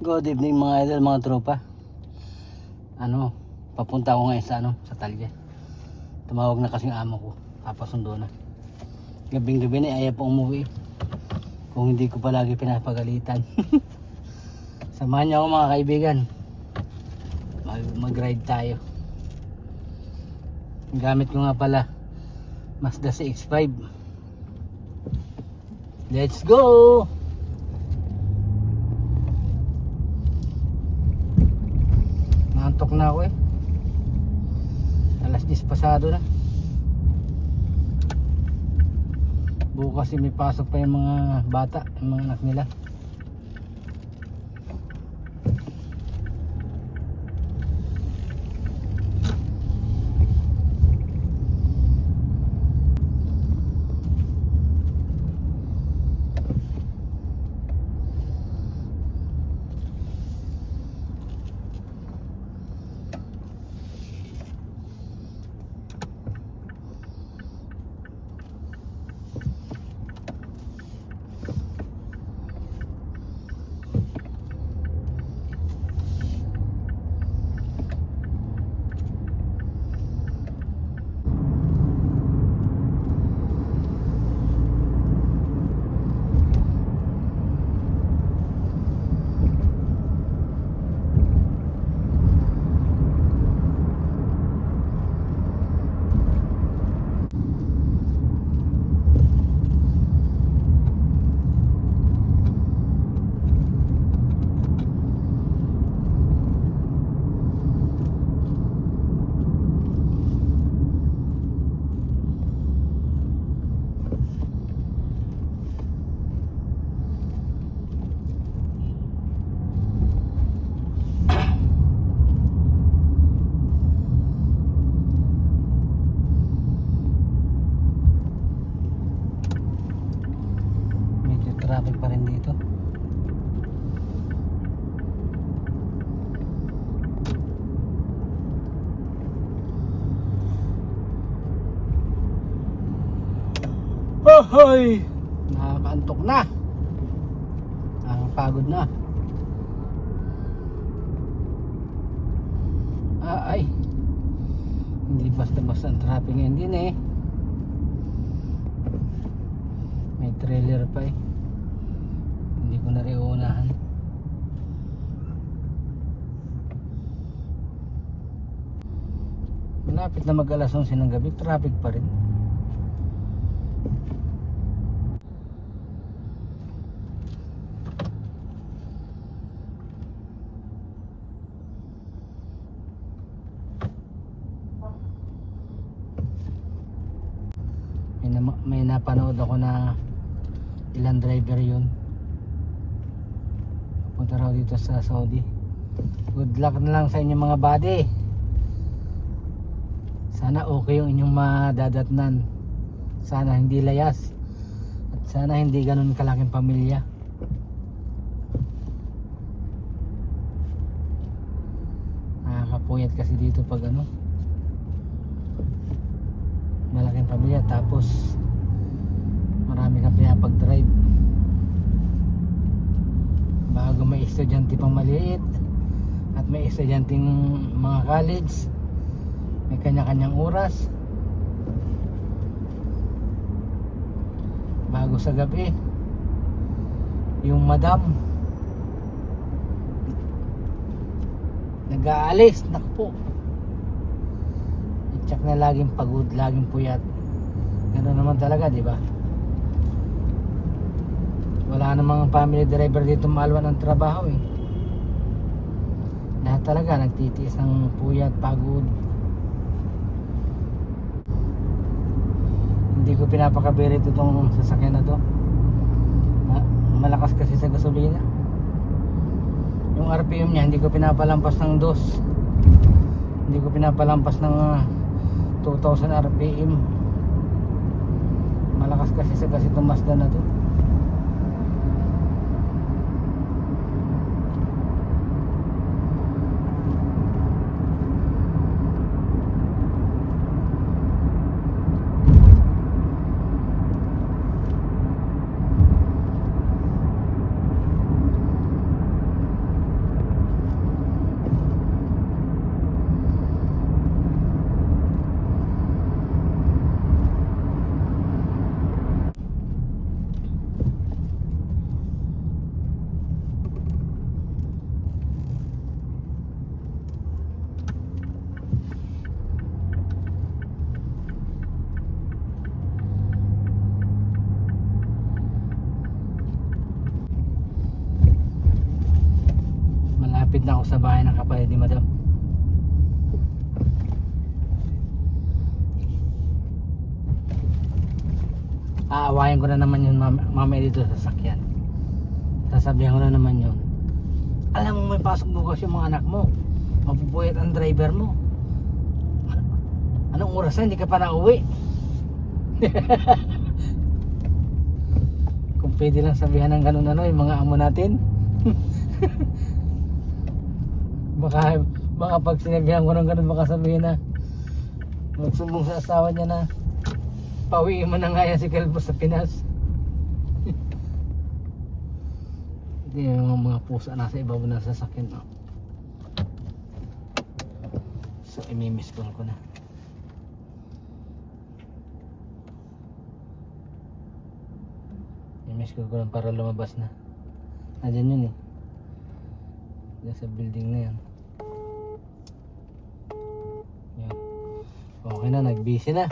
Good evening mga idol, mga tropa. Ano, papunta ako ngayon sa ano, sa Talya. Tumawag na kasing amo ko, papasundo na. Gabing gabi na ayaw pa umuwi. Kung hindi ko palagi pinapagalitan. Samahan niyo ako mga kaibigan. Mag, mag-ride tayo. Gamit ko nga pala, Mazda CX-5. Let's go! Nantok na ako eh. Alas 10 pasado na. Bukas eh, may pasok pa yung mga bata, yung mga anak nila. Medyo traffic pa rin dito. Hoy! Nakakaantok na. Nakakapagod na. Ah, ay. Hindi basta-basta ang traffic ngayon din eh. May trailer pa eh. Hindi ko na rin. Malapit na mag alas 11 ng gabi, traffic pa rin. May, na, may napanood ako na ilang driver yun. Punta raw dito sa Saudi. Good luck na lang sa inyong mga body. Sana okay yung inyong madadatnan. Sana hindi layas. At sana hindi ganun kalaking pamilya. Nakakapuyat kasi dito pag ano. Malaking pamilya tapos marami kang pinapag-drive. Bago may estudyante pang maliit at may estudyanteng mga college may kanya-kanyang oras bago sa gabi yung madam nag-aalis nakpo check na laging pagod laging puyat. Ganoon naman talaga di ba? Wala namang family driver dito maalwan ng trabaho eh. Lahat talaga nagtitiis ng puyat pagod. Hindi ko pinapakabirit itong sasakyan na to. Ma- malakas kasi sa gasolina. Yung RPM niya hindi ko pinapalampas ng dos. Hindi ko pinapalampas ng ah, 2000 RPM malakas kasi sa gas itong Mazda na to Malapit na ako sa bahay ng kapatid ni Madam. Aawayan ko na naman yun mam- mamaya dito sa sakyan. Sasabihan ko na naman yun. Alam mo may pasok bukas yung mga anak mo. Mapupuyat ang driver mo. Anong oras na hindi ka pa nauwi? Kung pwede lang sabihan ng ganun ano yung mga amo natin. baka baka pag sinabihan ko ng ganun baka sabihin na magsumbong sa asawa niya na Pawiin mo na nga yan si Calvo sa Pinas. Hindi yung mga, pusa nasa ibabaw ng sasakyan. No? So, imimiss ko na. Call ko lang para lumabas na. Nandyan yun eh. Diyan sa building na. Yan. Okay na, nag-busy na.